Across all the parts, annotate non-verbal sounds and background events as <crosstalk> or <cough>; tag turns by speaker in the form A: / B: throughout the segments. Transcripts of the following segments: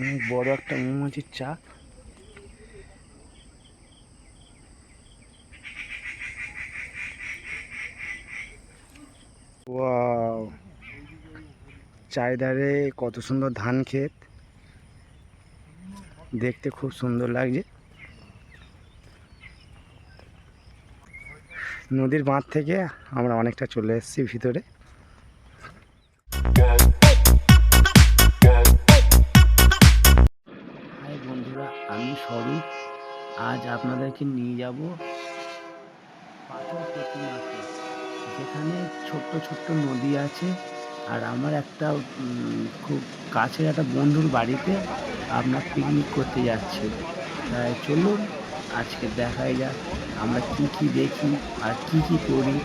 A: অনেক বড় একটা মৌমাছির চাক চারিধারে কত সুন্দর ধান ক্ষেত। দেখতে খুব সুন্দর লাগছে। নদীর বাঁধ থেকে আমরা অনেকটা চলে এসেছি ভিতরে। আপনাদেরকে নিয়ে যাব পাথর প্রতিমাতে যেখানে ছোট্ট ছোট্ট নদী আছে আর আমার একটা খুব কাছের একটা বন্ধুর বাড়িতে আপনার পিকনিক করতে যাচ্ছি। তাই চলুন, আজকে দেখাই যাক আমরা কি কি দেখি আর কি কি করি।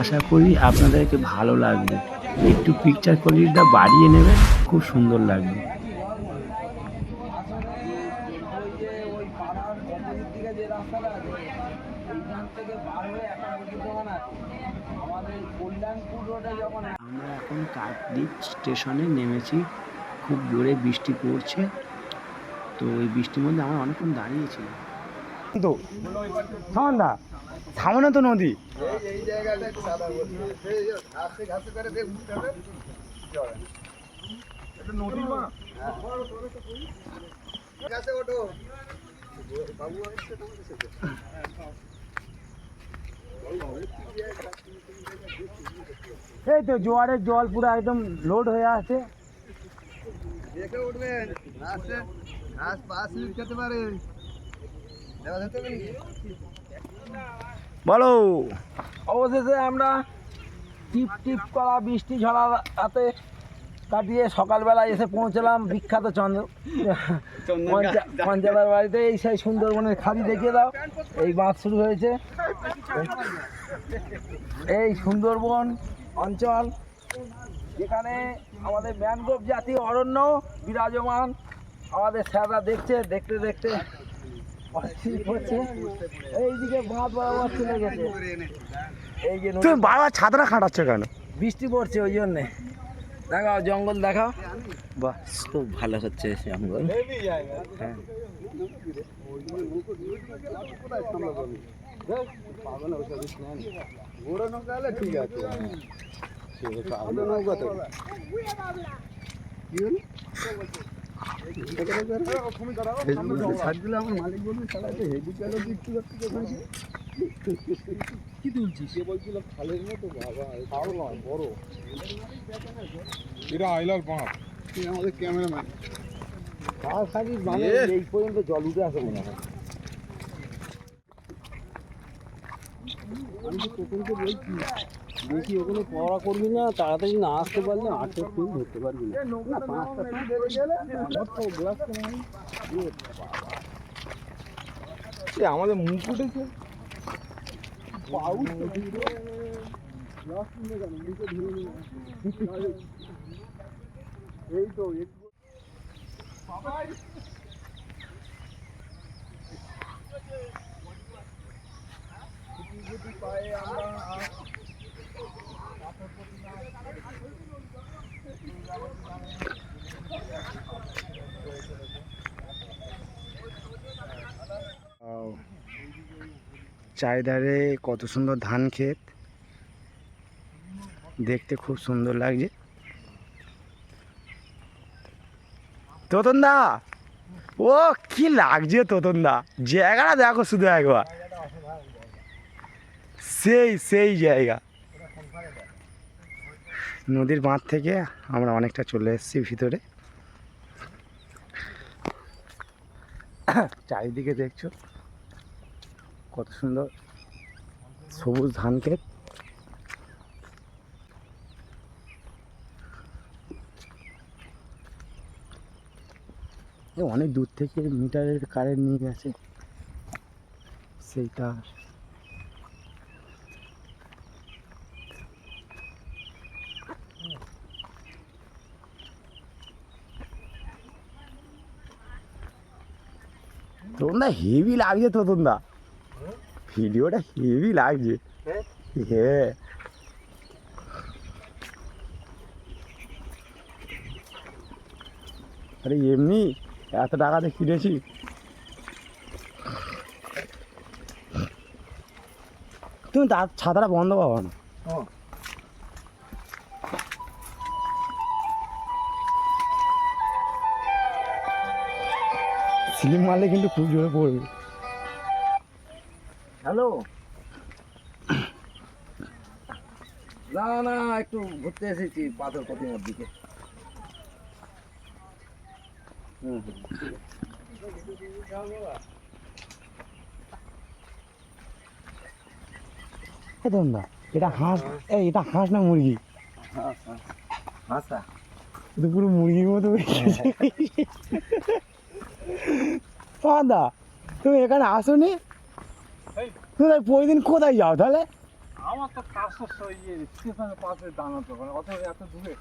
A: আশা করি আপনাদেরকে ভালো লাগবে। একটু পিকচার কোয়ালিটিটা বাড়িয়ে নেবেন, খুব সুন্দর লাগবে আমরা এখন কাকদ্বীপ স্টেশনে নেমেছি। খুব জোরে বৃষ্টি পড়ছে। তো ওই বৃষ্টির মধ্যে আমরা অনেকক্ষণ দাঁড়িয়েছিলাম তো না তো নদী। এই তো জোয়ারের জল পুরো একদম লোড হয়ে আছে।
B: দেখে উঠবেন ঘাসে ঘাস খেতে
A: বলো।
C: অবশেষে আমরা টিপ টিপ করা বৃষ্টি ঝরা রাতে কাটিয়ে সকালবেলা এসে পৌঁছলাম বিখ্যাত চন্দ্র পঞ্চা- পঞ্চায়েতের বাড়িতে এই সেই সুন্দরবনের খাদি দেখিয়ে দাও। এই বাঁধ শুরু হয়েছে। এই সুন্দরবন অঞ্চল যেখানে আমাদের ম্যানগ্রোভ জাতীয় অরণ্য বিরাজমান। আমাদের স্যাররা দেখছে দেখতে দেখতে এইদিকে বাঁধ বরাবর চলে গেছে। এই যে
A: তুমি বারবার ছাতাটা খাটাচ্ছ কেন?
C: বৃষ্টি পড়ছে ওই জন্যে। দেখাও জঙ্গল দেখাও।
A: বাহ খুব ভালো হচ্ছে জঙ্গল। হ্যাঁ।
B: ঠিক আছে তো কি কি তুলছিস বলছিল খালের মতো বাবা নয় বড়
D: এটা আইলার পাঁচ
B: আমাদের ক্যামেরাম্যান
C: খাল খালি মানে এই পর্যন্ত জল উঠে আসে মনে হয়
B: আমি তো বলছি। বেশি ওখানে পড়া করবি না, তাড়াতাড়ি না আসতে পারলে আটকে তুই ধরতে পারবি না। পাঁচটা আমার তো গ্লাস
D: এ আমাদের মুখ উঠেছে।
B: এই তো একটু
A: Wow. চারিধারে কত সুন্দর ধান ক্ষেত। দেখতে খুব সুন্দর লাগছে। তোতন দা, ও কি লাগছে তোতন দা। জায়গাটা দেখো শুধু একবার। সেই সেই জায়গা। নদীর বাঁধ থেকে আমরা অনেকটা চলে এসেছি ভিতরে। চারিদিকে দেখছ কত সুন্দর সবুজ ধান ক্ষেত। অনেক দূর থেকে মিটারের কারেন্ট নিয়ে গেছে। সেইটা তোমরা হেভি লাগছে তো তোমরা ভিডিওটা হেভি লাগছে হ্যাঁ আরে এমনি এত টাকাতে কিনেছি তুমি তার ছাতাটা বন্ধ পাবো না স্লিম মারলে কিন্তু খুব জোরে পড়বে।
C: হ্যালো? না না একটু ঘুরতে এসেছি পাথর প্রতিমার দিকে।
A: এটা হাঁস এই এটা হাঁস না মুরগি? এটা পুরো মুরগির মতো <laughs> দা তুমি এখানে আসোনি? তুমি প্রতিদিন কোথায় যাও তাহলে?
D: আমার তো কাজ ইয়ে স্টেশনের পাশে অত এত দূরে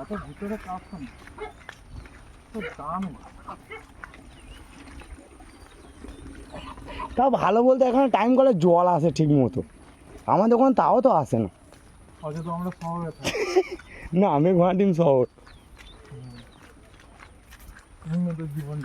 D: এত ভিতরে কাজ তো তো দাম
A: তাও ভালো বলতে এখানে টাইম কলে জল আসে ঠিক মতো আমাদের ওখানে তাও তো আসে না।
D: আমরা শহরে <laughs>
A: না আমি গুয়াহাটিম শহর।
D: Hängen wir durch die Wand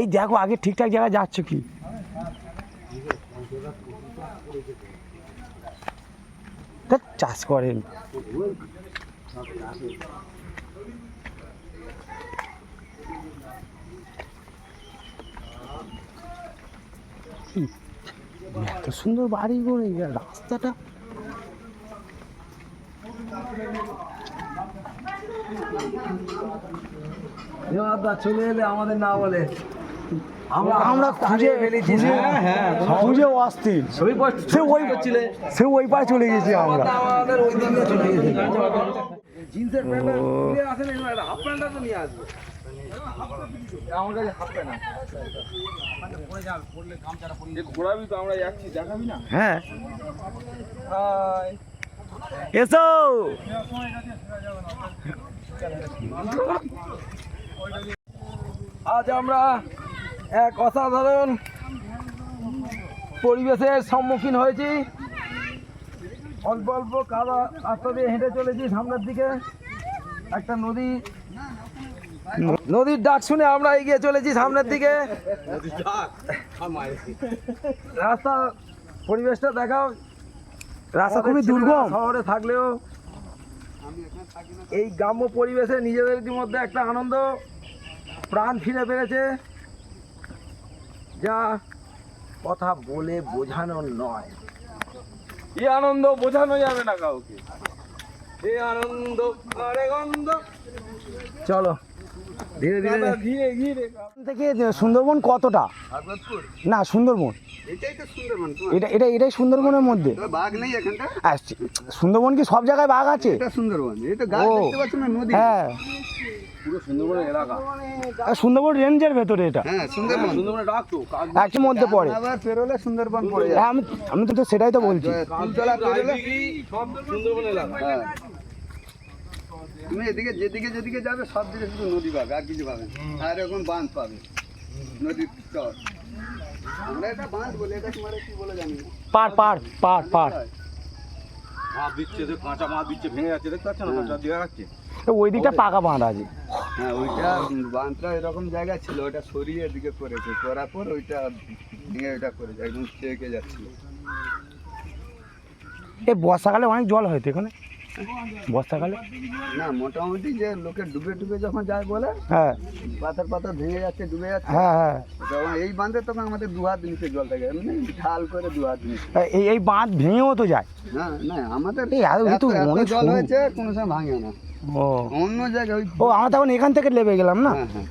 A: এই দেখো আগে ঠিকঠাক জায়গায় যাচ্ছ কি? চাষ করেন। এত সুন্দর বাড়ি করে রাস্তাটা।
C: চলে এলে আমাদের না বলে। আমরা
A: আমরা খুঁজে
C: ফেলেছি
A: খুঁজে
C: হ্যাঁ
A: খুঁজে অস্থির। সে ওই সে ওই পায়ে চলে গেছি আমরা। হ্যাঁ। এসো।
C: আজ আমরা এক অসাধারণ পরিবেশের সম্মুখীন হয়েছি। অল্প অল্প কাদা রাস্তা দিয়ে হেঁটে চলেছি সামনের দিকে। একটা নদী নদীর ডাক শুনে আমরা এগিয়ে চলেছি সামনের দিকে। রাস্তা পরিবেশটা দেখাও।
A: রাস্তা খুবই দুর্গম।
C: শহরে থাকলেও এই গ্রাম্য পরিবেশে নিজেদের মধ্যে একটা আনন্দ প্রাণ ফিরে পেরেছে। যা কথা বলে বোঝানো নয়।
D: এই আনন্দ বোঝানো যাবে না কাউকে। এই আনন্দ
C: চলো। ধীরে ধীরে
D: ঘিরে ঘিরে
A: থেকে সুন্দরবন কতটা না সুন্দরবন
B: এটাই
A: এটা এটা এটাই সুন্দরবনের মধ্যে
B: বাঘ নেই এখানটা
A: সুন্দরবন কি সব জায়গায় বাঘ আছে
B: সুন্দরবন এই তো গাছ
A: ও।
B: দেখতে পাচ্ছ না নদী
A: হ্যাঁ
D: পুরো সুন্দরবনের এলাকা
A: আর সুন্দরবন রেঞ্জের ভেতরে এটা
B: হ্যাঁ সুন্দরবন
D: সুন্দরবনে
A: একই মধ্যে পড়ে
B: পেরোলে সুন্দরবন পড়ে
A: হ্যাঁ, আমি আমি তো সেটাই তো বলছি
B: ফুলতলা পেরোলে
D: সব সুন্দরবন এলাকা
B: হ্যাঁ তুমি এদিকে যেদিকে যেদিকে যাবে সব দিকে শুধু নদী পাবে আর কিছু পাবে না। আর এরকম বাঁধ পাবে নদীর চর আমরা এটা বাঁধ বলে এটা তোমার কি বলে জানি
A: পার পার পার পার।
D: মাছ দিচ্ছে যে কাঁচা মাছ দিচ্ছে ভেঙে যাচ্ছে দেখতে পাচ্ছ না? কাঁচা দিয়ে যাচ্ছে?
A: ওই দিকটা পাকা বাঁধ আছে।
B: হ্যাঁ ওইটা বাঁধটা এরকম জায়গা ছিল ওটা সরিয়ে এদিকে করেছে। করার পর ওইটা ভেঙে ওইটা করেছে একদম চেকে যাচ্ছিল।
A: এই বর্ষাকালে অনেক জল হয় তো এখানে। বর্ষাকালে
B: না মোটামুটি যে লোকে ডুবে ডুবে যখন যায় বলে
A: হ্যাঁ।
B: পাথর পাথর ভেঙে যাচ্ছে ডুবে যাচ্ছে।
A: হ্যাঁ হ্যাঁ।
B: যখন এই বাঁধে তখন আমাদের দু হাত নিচে জল থাকে এমনি ঢাল করে দু হাত নিচে।
A: এই এই বাঁধ ভেঙেও তো যায়।
B: না না আমাদের
A: এই তো অনেক
B: জল হয়েছে কোনো সময় ভাঙে না।
A: ও।
B: অন্য জায়গায়
A: ও আমরা তখন এখান থেকে লেবে গেলাম না?
B: হ্যাঁ হ্যাঁ।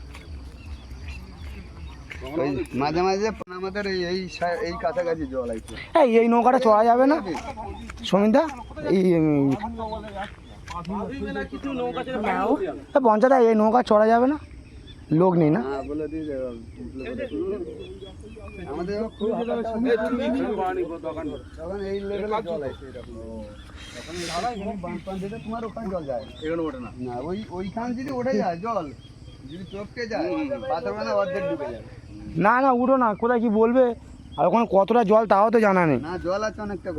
B: মাঝে মাঝে আমাদের এই এই কাছাকাছি জল আছে
A: এই এই নৌকাটা চড়া যাবে না? সমিতা এই পঞ্চায়েত এই নৌকা চড়া যাবে না? লোক নেই না?
B: হ্যাঁ যায়।
D: ওঠে
B: ওইখান যদি উঠে যায় জল যদি টপকে যায় পাথরখানা অর্ধেক ডুবে যাবে।
A: না না উঠো না কোথায় কি বলবে? আর ওখানে কতটা জল তাও তো জানা নেই।
B: না জল আছে অনেকটা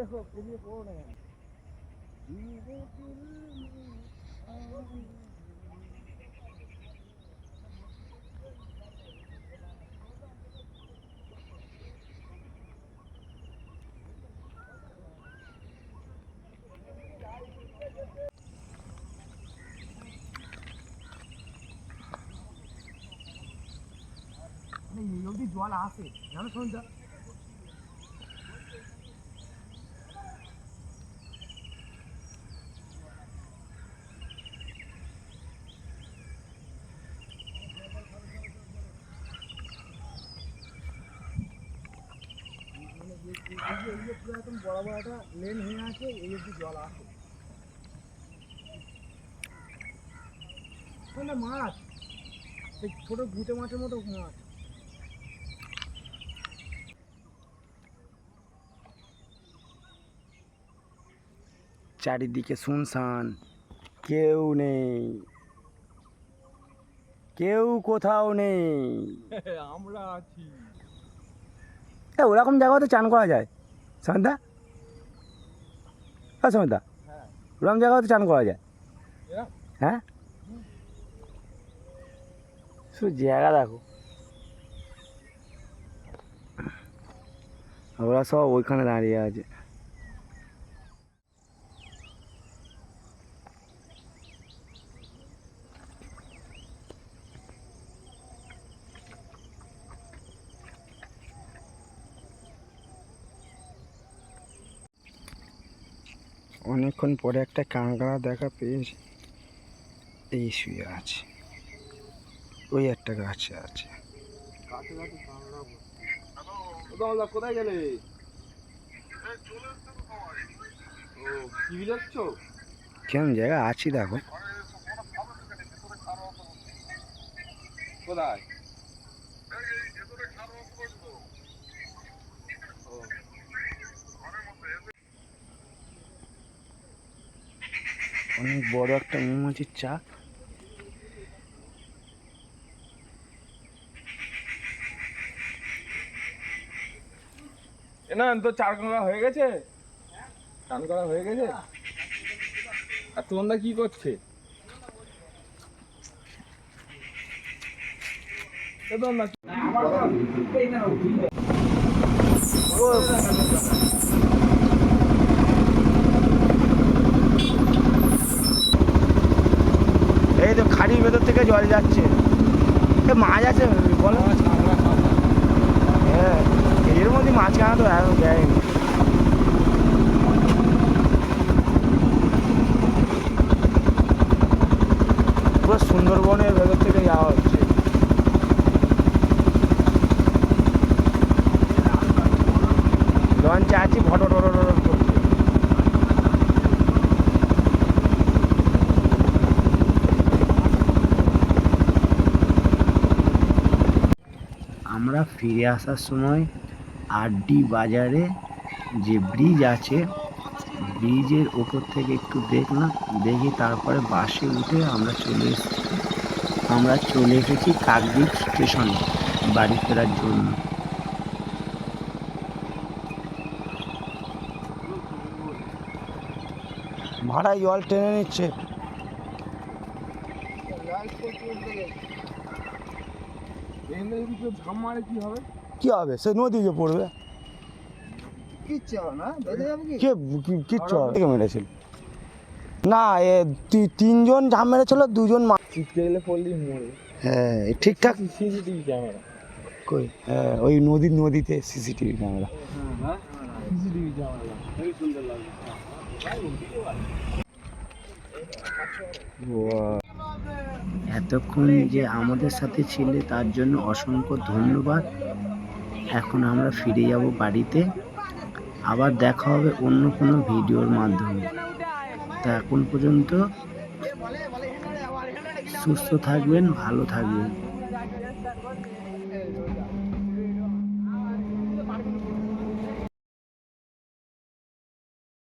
B: ঘণ্টা
A: হ্যাঁ জল আসে জানো শুনছা লেন হয়ে আছে এই অব্দি জল আসে। ওখানে মাছ এই ছোট গুটে মাছের মতো মাছ। চারিদিকে শুনশান কেউ নেই। কেউ কোথাও নেই। <laughs>
D: আমরা আছি।
A: ওরকম জায়গাতে চান করা যায়। সন্ধ্যা হ্যাঁ সমিতা। ওরকম জায়গাতে চান করা যায়? হ্যাঁ? শুধু জায়গা দেখো। ওরা সব ওইখানে দাঁড়িয়ে আছে। অনেকক্ষণ পরে একটা কাঁকড়া দেখা পেয়েছি এই শুয়ে আছে। ওই একটা গাছে আছে।
D: কোথায় গেলে?
A: কেমন জায়গা? আছি দেখো।
D: কোথায়?
A: অনেক বড় একটা মৌমাছির চাক
D: না তো চার করা হয়ে গেছে? চান করা হয়ে গেছে? আর তোমরা কি করছে? তোমরা
A: খাড়ির ভেতর থেকে জল যাচ্ছে। এ মাছ আছে বলো। হ্যাঁ এর মধ্যে মাছ কেনা তো এখন দেয়নি পুরো সুন্দরবনের ভেতর থেকে যাওয়া হচ্ছে। লঞ্চে আছি ফটো টটো টটো করছে আমরা ফিরে আসার সময় আরডি বাজারে যে ব্রিজ আছে, ব্রিজের ওপর থেকে একটু দেখলাম, দেখে তারপরে বাসে উঠে আমরা চলে এসেছি। আমরা চলে এসেছি কাকদ্বীপ স্টেশনে বাড়ি ফেরার জন্য। ভাড়া জল টেনে নিচ্ছে।
D: ঝাম মারে কি হবে?
A: কি হবে? সে পড়বে।
B: কি?
A: কিচ্ছু হবে কে মেরেছিল? না এ তিনজন ঝাম মেরেছিল দুজন
D: গেলে মরে।
E: হ্যাঁ ঠিকঠাক
D: সিসিটিভি ক্যামেরা।
E: কই? হ্যাঁ ওই নদী নদীতে সিসিটিভি ক্যামেরা।
D: CCTV camera.
E: এতক্ষণ যে আমাদের সাথে ছিলে, তার জন্য অসংখ্য ধন্যবাদ। এখন আমরা ফিরে যাব বাড়িতে। আবার দেখা হবে অন্য কোনো ভিডিওর মাধ্যমে। তা এখন পর্যন্ত সুস্থ থাকবেন, ভালো থাকবেন।